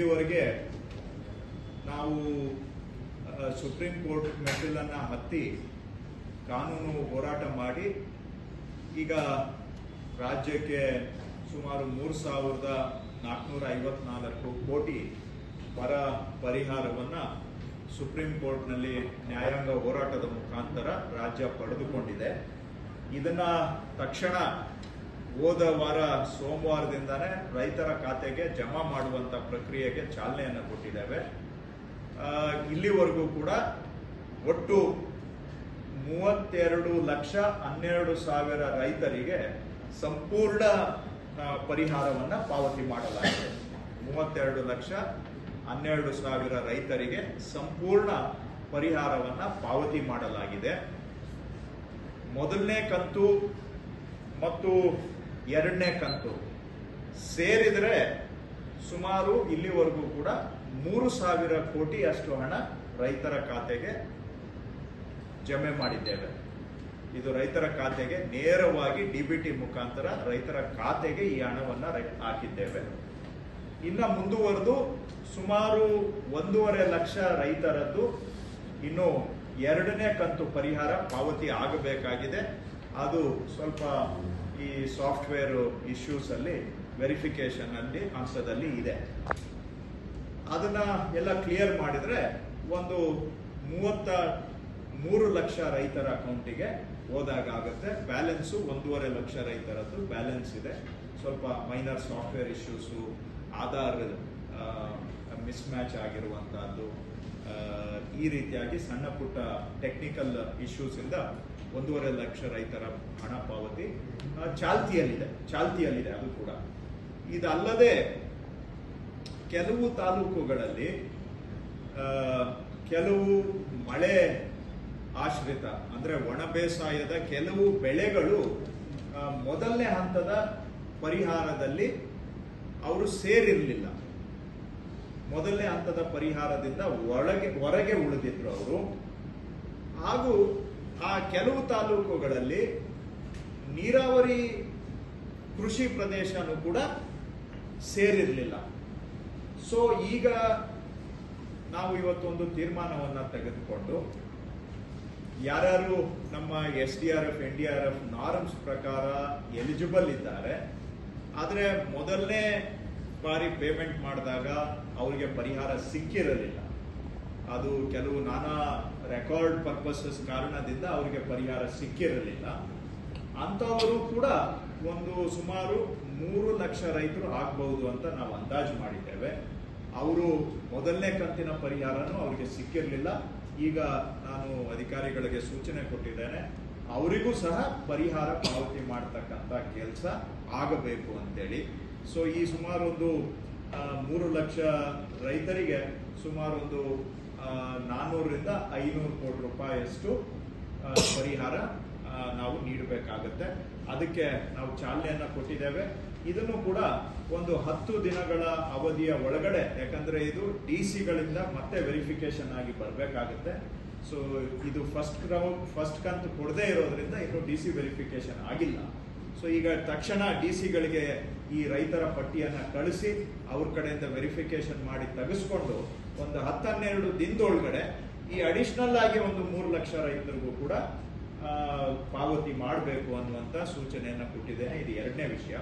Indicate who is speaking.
Speaker 1: ಇಲ್ಲಿವರೆಗೆ ನಾವು supreme court ಮೆಟ್ಟಿಲನ್ನು ಹತ್ತಿ ಕಾನೂನು ಹೋರಾಟ ಮಾಡಿ ಈಗ ರಾಜ್ಯಕ್ಕೆ ಸುಮಾರು ಮೂರು ಸಾವಿರದ ನಾಲ್ಕುನೂರ ಐವತ್ನಾಲ್ಕು ಕೋಟಿ ಬರ ಪರಿಹಾರವನ್ನು ಸುಪ್ರೀಂ ಕೋರ್ಟ್ನಲ್ಲಿ ನ್ಯಾಯಾಂಗ ಹೋರಾಟದ ಮುಖಾಂತರ ರಾಜ್ಯ ಪಡೆದುಕೊಂಡಿದೆ. ಇದನ್ನು ತಕ್ಷಣ ಹೋದ ವಾರ ಸೋಮವಾರದಿಂದನೇ ರೈತರ ಖಾತೆಗೆ ಜಮಾ ಮಾಡುವಂತ ಪ್ರಕ್ರಿಯೆಗೆ ಚಾಲನೆಯನ್ನು ಕೊಟ್ಟಿದ್ದೇವೆ. ಇಲ್ಲಿವರೆಗೂ ಕೂಡ ಒಟ್ಟು ಮೂವತ್ತೆರಡು ಲಕ್ಷ ಹನ್ನೆರಡು ಸಾವಿರ ರೈತರಿಗೆ ಸಂಪೂರ್ಣ ಪರಿಹಾರವನ್ನ ಪಾವತಿ ಮಾಡಲಾಗಿದೆ. ಮೂವತ್ತೆರಡು ಲಕ್ಷ ಹನ್ನೆರಡು ಸಾವಿರ ರೈತರಿಗೆ ಸಂಪೂರ್ಣ ಪರಿಹಾರವನ್ನು ಪಾವತಿ ಮಾಡಲಾಗಿದೆ. ಮೊದಲನೇ ಕಂತು ಮತ್ತು ಎರಡನೇ ಕಂತು. ಸೇರಿದರೆ ಸುಮಾರು ಇಲ್ಲಿವರೆಗೂ ಕೂಡ ಮೂರು ಸಾವಿರ ಕೋಟಿ ಅಷ್ಟು ಹಣ ರೈತರ ಖಾತೆಗೆ ಜಮೆ ಮಾಡಿದ್ದೇವೆ. ಇದು ರೈತರ ಖಾತೆಗೆ ನೇರವಾಗಿ ಡಿಬಿಟಿ ಮುಖಾಂತರ ರೈತರ ಖಾತೆಗೆ ಈ ಹಣವನ್ನು ಹಾಕಿದ್ದೇವೆ. ಇನ್ನು ಮುಂದುವರೆದು ಸುಮಾರು ಒಂದೂವರೆ ಲಕ್ಷ ರೈತರದ್ದು ಇನ್ನು ಎರಡನೇ ಕಂತು ಪರಿಹಾರ ಪಾವತಿ ಆಗಬೇಕಾಗಿದೆ. ಅದು ಸ್ವಲ್ಪ ಈ ಸಾಫ್ಟ್ವೇರ್ ಇಶ್ಯೂಸ್ ಅಲ್ಲಿ ವೆರಿಫಿಕೇಶನ್ ಅಲ್ಲಿ ಅಂಶದಲ್ಲಿ ಇದೆ. ಅದನ್ನ ಎಲ್ಲ ಕ್ಲಿಯರ್ ಮಾಡಿದ್ರೆ ಒಂದು ಮೂವತ್ತ ಮೂರು ಲಕ್ಷ ರೈತರ ಅಕೌಂಟಿಗೆ ಹೋದಾಗ ಆಗುತ್ತೆ. ಬ್ಯಾಲೆನ್ಸು ಒಂದೂವರೆ ಲಕ್ಷ ರೈತರದ್ದು ಬ್ಯಾಲೆನ್ಸ್ ಇದೆ. ಸ್ವಲ್ಪ minor software issues, Aadhaar mismatch ಆಗಿರುವಂತಹದ್ದು ಈ ರೀತಿಯಾಗಿ ಸಣ್ಣ ಪುಟ್ಟ ಟೆಕ್ನಿಕಲ್ ಇಶ್ಯೂಸ್ ಇಂದ ಒಂದೂವರೆ ಲಕ್ಷ ರೈತರ ಹಣ ಪಾವತಿ ಚಾಲ್ತಿಯಲ್ಲಿದೆ ಚಾಲ್ತಿಯಲ್ಲಿದೆ ಅದು ಕೂಡ. ಇದಲ್ಲದೆ ಕೆಲವು ತಾಲೂಕುಗಳಲ್ಲಿ ಕೆಲವು ಮಳೆ ಆಶ್ರಿತ, ಅಂದ್ರೆ ಒಣ ಬೇಸಾಯದ ಕೆಲವು ಬೆಳೆಗಳು ಮೊದಲನೇ ಹಂತದ ಪರಿಹಾರದಲ್ಲಿ ಅವರು ಸೇರಿರಲಿಲ್ಲ. ಮೊದಲನೇ ಹಂತದ ಪರಿಹಾರದಿಂದ ಒಳಗೆ, ಹೊರಗೆ ಉಳಿದಿದ್ರು ಅವರು. ಹಾಗೂ ಆ ಕೆಲವು ತಾಲೂಕುಗಳಲ್ಲಿ ನೀರಾವರಿ ಕೃಷಿ ಪ್ರದೇಶನೂ ಕೂಡ ಸೇರಿರಲಿಲ್ಲ. ಸೊ ಈಗ ನಾವು ಇವತ್ತೊಂದು ತೀರ್ಮಾನವನ್ನು ತೆಗೆದುಕೊಂಡು ಯಾರ್ಯಾರು ನಮ್ಮ S D R F N D R F norms ಪ್ರಕಾರ ಎಲಿಜಿಬಲ್ ಇದ್ದಾರೆ, ಆದರೆ ಮೊದಲನೇ ಬಾರಿ ಪೇಮೆಂಟ್ ಮಾಡಿದಾಗ ಅವರಿಗೆ ಪರಿಹಾರ ಸಿಕ್ಕಿರಲಿಲ್ಲ. ಅದು ಕೆಲವು ನಾನಾ ರೆಕಾರ್ಡ್ ಪರ್ಪಸಸ್ ಕಾರಣದಿಂದ ಅವರಿಗೆ ಪರಿಹಾರ ಸಿಕ್ಕಿರಲಿಲ್ಲ. ಅಂಥವರು ಕೂಡ ಒಂದು ಸುಮಾರು ಮೂರು ಲಕ್ಷ ರೈತರು ಆಗ್ಬಹುದು ಅಂತ ನಾವು ಅಂದಾಜು ಮಾಡಿದ್ದೇವೆ. ಅವರು ಮೊದಲನೇ ಕಂತಿನ ಪರಿಹಾರನೂ ಅವರಿಗೆ ಸಿಕ್ಕಿರಲಿಲ್ಲ. ಈಗ ನಾನು ಅಧಿಕಾರಿಗಳಿಗೆ ಸೂಚನೆ ಕೊಟ್ಟಿದ್ದೇನೆ ಅವರಿಗೂ ಸಹ ಪರಿಹಾರ ಪಾವತಿ ಮಾಡ್ತಕ್ಕಂಥ ಕೆಲಸ ಆಗಬೇಕು ಅಂತೇಳಿ. ಸೊ ಈ ಸುಮಾರು ಒಂದು ಆ, ಮೂರು ಲಕ್ಷ ರೈತರಿಗೆ ಸುಮಾರು ಒಂದು ಆ, ನಾನ್ನೂರರಿಂದ ಐನೂರು ಕೋಟಿ ರೂಪಾಯಿಯಷ್ಟು ಪರಿಹಾರ ನಾವು ನೀಡಬೇಕಾಗತ್ತೆ. ಅದಕ್ಕೆ ನಾವು ಚಾಲನೆಯನ್ನ ಕೊಟ್ಟಿದ್ದೇವೆ. ಇದನ್ನು ಕೂಡ ಒಂದು ಹತ್ತು ದಿನಗಳ ಅವಧಿಯ ಒಳಗಡೆ, ಯಾಕಂದರೆ ಇದು ಡಿ ಸಿಗಳಿಂದ ಮತ್ತೆ ವೆರಿಫಿಕೇಶನ್ ಆಗಿ ಬರಬೇಕಾಗುತ್ತೆ. ಸೊ ಇದು ಫಸ್ಟ್ ರೌಂಡ್ ಫಸ್ಟ್ ಕಂತು ಕೊಡದೇ ಇರೋದ್ರಿಂದ ಇನ್ನು ಡಿ ಸಿ ವೆರಿಫಿಕೇಶನ್ ಆಗಿಲ್ಲ. ಸೊ ಈಗ ತಕ್ಷಣ ಡಿ ಸಿಗಳಿಗೆ ಈ ರೈತರ ಪಟ್ಟಿಯನ್ನ ಕಳಿಸಿ ಅವ್ರ ಕಡೆಯಿಂದ ವೆರಿಫಿಕೇಶನ್ ಮಾಡಿ ತೆಗೆಸ್ಕೊಂಡು ಒಂದು ಹತ್ತನ್ನೆರಡು ದಿನದೊಳಗಡೆ ಈ ಅಡಿಷನಲ್ ಆಗಿ ಒಂದು ಮೂರು ಲಕ್ಷ ರೈತರಿಗೂ ಕೂಡ ಪಾವತಿ ಮಾಡಬೇಕು ಅನ್ನುವಂಥ ಸೂಚನೆಯನ್ನು ಕೊಟ್ಟಿದ್ದೇನೆ ಇದು ಎರಡನೇ ವಿಷಯ.